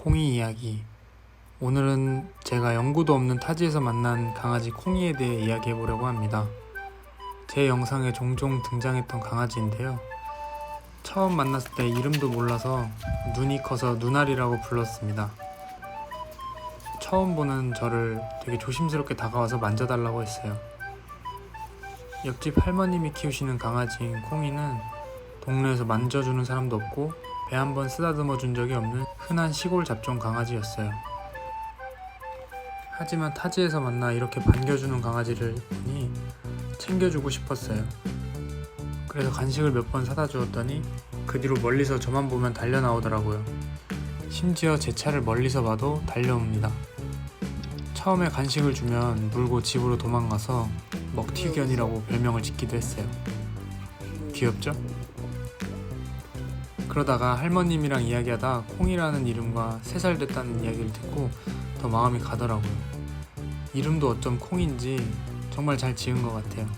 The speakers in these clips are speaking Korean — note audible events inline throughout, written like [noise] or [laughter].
콩이 이야기. 오늘은 제가 연구도 없는 타지에서 만난 강아지 콩이에 대해 이야기해 보려고 합니다. 제 영상에 종종 등장했던 강아지인데요. 처음 만났을 때 이름도 몰라서 눈이 커서 눈알이라고 불렀습니다. 처음 보는 저를 되게 조심스럽게 다가와서 만져달라고 했어요. 옆집 할머님이 키우시는 강아지인 콩이는 동네에서 만져주는 사람도 없고 배 한 번 쓰다듬어 준 적이 없는 흔한 시골 잡종 강아지였어요. 하지만 타지에서 만나 이렇게 반겨주는 강아지를 보니 챙겨주고 싶었어요. 그래서 간식을 몇 번 사다 주었더니 그 뒤로 멀리서 저만 보면 달려 나오더라고요. 심지어 제 차를 멀리서 봐도 달려옵니다. 처음에 간식을 주면 물고 집으로 도망가서 먹튀견이라고 별명을 짓기도 했어요. 귀엽죠? 그러다가 할머님이랑 이야기하다 콩이라는 이름과 3살 됐다는 이야기를 듣고 더 마음이 가더라고요. 이름도 어쩜 콩인지 정말 잘 지은 것 같아요.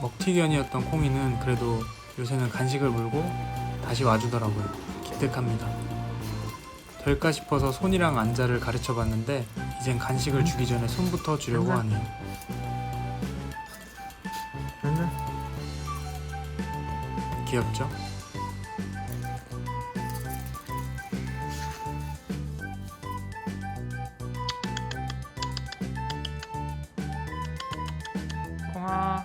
먹튀견이었던 콩이는 그래도 요새는 간식을 물고 다시 와주더라고요. 기특합니다. 될까 싶어서 손이랑 안자를 가르쳐 봤는데 이젠 간식을 주기 전에 손부터 주려고 하네요. 귀엽죠? 아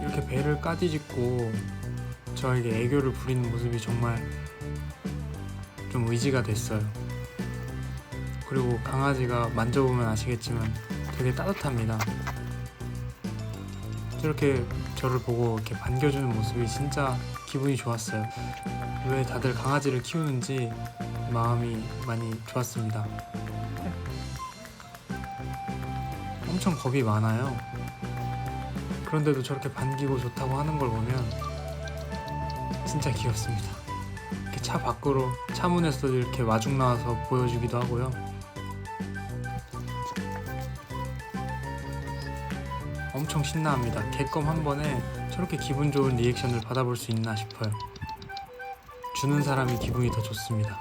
이렇게 배를 까디짓고 저에게 애교를 부리는 모습이 정말 좀 의지가 됐어요. 그리고 강아지가 만져보면 아시겠지만 되게 따뜻합니다. 저렇게 저를 보고 이렇게 반겨주는 모습이 진짜 기분이 좋았어요. 왜 다들 강아지를 키우는지 마음이 많이 좋았습니다. 엄청 겁이 많아요. 그런데도 저렇게 반기고 좋다고 하는 걸 보면 진짜 귀엽습니다. 이렇게 차 밖으로 차 문에서도 이렇게 마중 나와서 보여주기도 하고요. 엄청 신나합니다. 개껌 한 번에 저렇게 기분 좋은 리액션을 받아볼 수 있나 싶어요. 주는 사람이 기분이 더 좋습니다.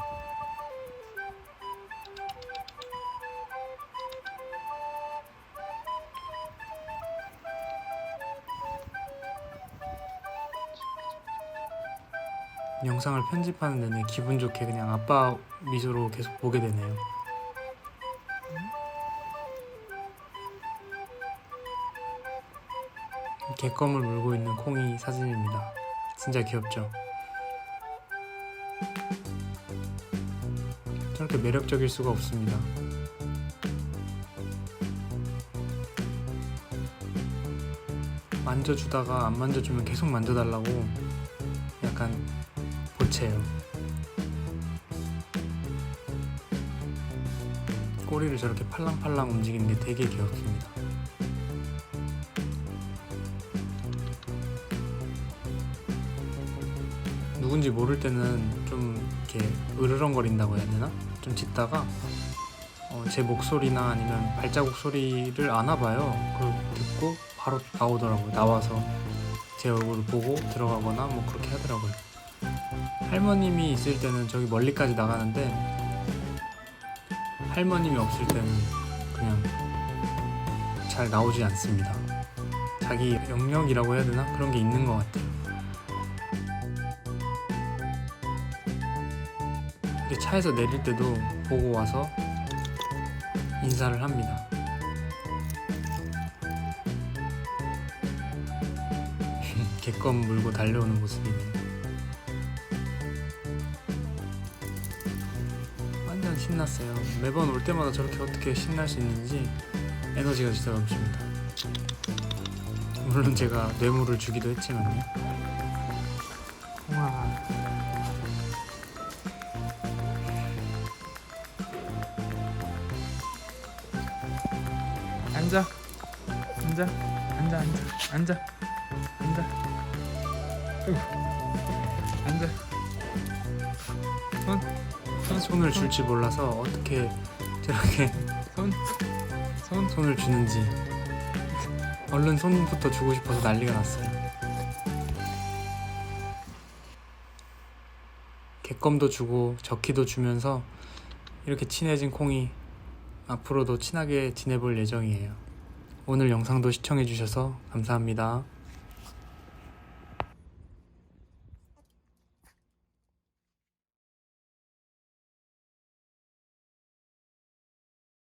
영상을 편집하는 내내 기분 좋게 그냥 아빠 미소로 계속 보게 되네요. 개껌을 물고 있는 콩이 사진입니다. 진짜 귀엽죠? 저렇게 매력적일 수가 없습니다. 만져주다가 안 만져주면 계속 만져달라고 약간 보채요. 꼬리를 저렇게 팔랑팔랑 움직이는 게 되게 귀엽습니다. 누군지 모를 때는 좀 이렇게 으르렁거린다고 해야 되나? 좀 짖다가 어, 제 목소리나 아니면 발자국 소리를 아나 봐요. 그걸 듣고 바로 나오더라고요. 나와서 제 얼굴을 보고 들어가거나 뭐 그렇게 하더라고요. 할머님이 있을 때는 저기 멀리까지 나가는데 할머님이 없을 때는 그냥 잘 나오지 않습니다. 자기 영역이라고 해야 되나? 그런 게 있는 것 같아요. 차에서 내릴 때도 보고 와서 인사를 합니다. [laughs] 개껌 물고 달려오는 모습이네요. 완전 신났어요. 매번 올 때마다 저렇게 어떻게 신날 수 있는지 에너지가 진짜 넘칩니다. 물론 제가 뇌물을 주기도 했지만요. 앉아. 앉아. 앉아 앉아. 앉아. 앉아. 앉아. 손. 손. 손을 줄지 몰라서 어떻게 저렇게 손손. 손을 주는지. 얼른 손부터 주고 싶어서 난리가 났어요. 개껌도 주고 적키도 주면서 이렇게 친해진 콩이 앞으로도 친하게 지내볼 예정이에요. 오늘 영상도 시청해주셔서 감사합니다.